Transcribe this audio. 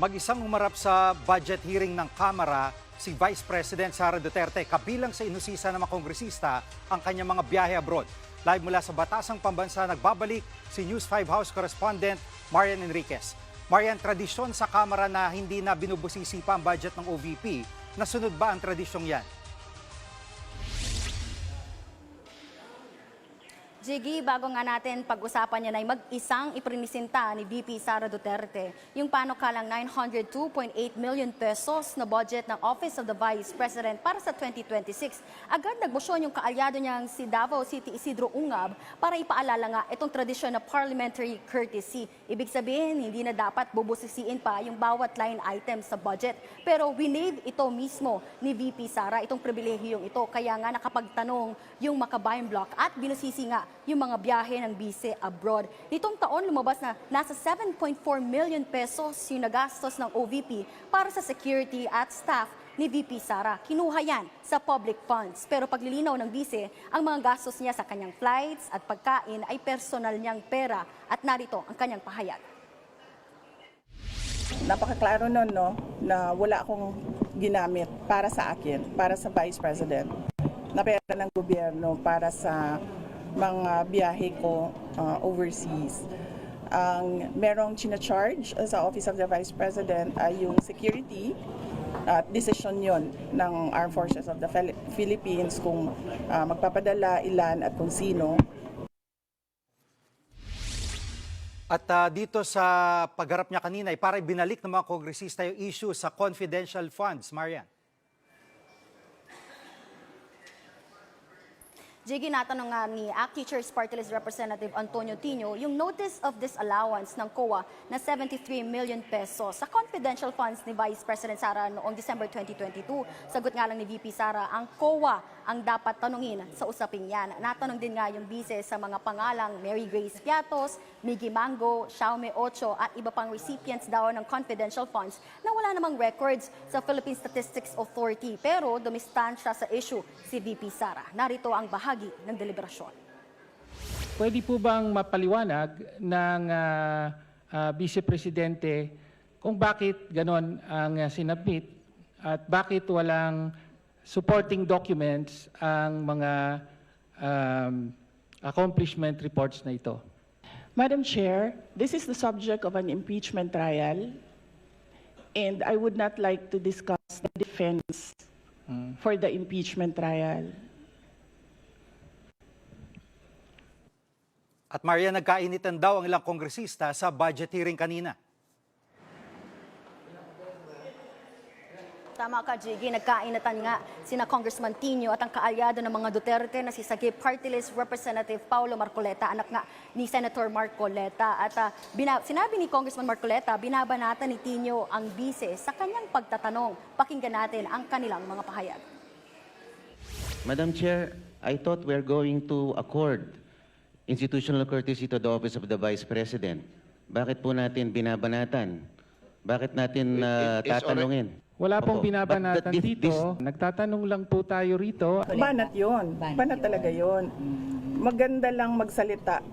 Mag-isang umarap sa budget hearing ng Kamara si Vice President Sara Duterte kabilang sa inusisa ng mga kongresista ang kanyang mga biyahe abroad. Live mula sa Batasang Pambansa, nagbabalik si News 5 House Correspondent Marian Enriquez. Marian, tradisyon sa Kamara na hindi na binubusisi pa ang budget ng OVP. Nasunod ba ang tradisyong yan? Jiggy, bago nga natin pag-usapan yan ay mag-isang iprinisinta ni VP Sara Duterte yung panukalang 902.8 million pesos na budget ng Office of the Vice President para sa 2026. Agad nagmosyon yung kaalyado niyang si Davao City Isidro Ungab para ipaalala nga itong tradisyon na parliamentary courtesy. Ibig sabihin, hindi na dapat bubusisiin pa yung bawat line item sa budget. Pero winave ito mismo ni VP Sara, itong pribilehiyong ito. Kaya nga nakapagtanong yung Makabayan Block at binusisi nga yung mga biyahe ng bise abroad. Nitong taon lumabas na nasa 7.4 million pesos yung nagastos ng OVP para sa security at staff ni VP Sara. Kinuha yan sa public funds. Pero paglilinaw ng bise, ang mga gastos niya sa kanyang flights at pagkain ay personal niyang pera. At narito ang kanyang pahayag. napakaklaro nun, no, na wala akong ginamit para sa akin, para sa Vice President, na pera ng gobyerno para sa mga biyahe ko uh, overseas. Ang merong charge sa Office of the Vice President ay yung security at decision yon ng Armed Forces of the Phil- Philippines kung uh, magpapadala, ilan at kung sino At ah, dito sa pagharap niya kanina, ay para binalik ng mga kongresista yung issue sa confidential funds. Marian. Jiggy, natanong nga ni ACT Teachers Party List Representative Antonio Tino yung notice of disallowance ng COA na 73 million pesos sa confidential funds ni Vice President Sara noong December 2022. Sagot nga lang ni VP Sara, ang COA ang dapat tanungin sa usaping yan. Natanong din nga yung bise sa mga pangalang Mary Grace Piatos, Miggy Mango, Xiaomi Ocho at iba pang recipients daw ng confidential funds na wala namang records sa Philippine Statistics Authority pero dumistansya sa issue si VP Sara. Narito ang bahagi ng deliberasyon. Pwede po bang mapaliwanag ng ah, ah, Vice Presidente kung bakit ganon ang ah, sinabit at bakit walang supporting documents ang mga um, accomplishment reports na ito? Madam Chair, this is the subject of an impeachment trial, and I would not like to discuss the defense for the impeachment trial. At Marian, nagkainitan daw ang ilang kongresista sa budget hearing kanina. Tama ka, Jiggy. Nagkainatan nga sina Congressman Tino at ang kaalyado ng mga Duterte na si Sagip Party List Representative Paulo Marcoleta, anak nga ni Senator Marcoleta. At ah, bina- sinabi ni Congressman Marcoleta, binabanatan ni Tino ang bise sa kanyang pagtatanong. Pakinggan natin ang kanilang mga pahayag. Madam Chair, I thought we're going to accord institutional courtesy to the Office of the Vice President. Bakit po natin binabanatan? Bakit natin uh, It- it's tatanungin? Wala pong Opo. binabanatan that- dito. this- Nagtatanong lang po tayo rito. Banat yon. Banat talaga yon. Maganda lang magsalita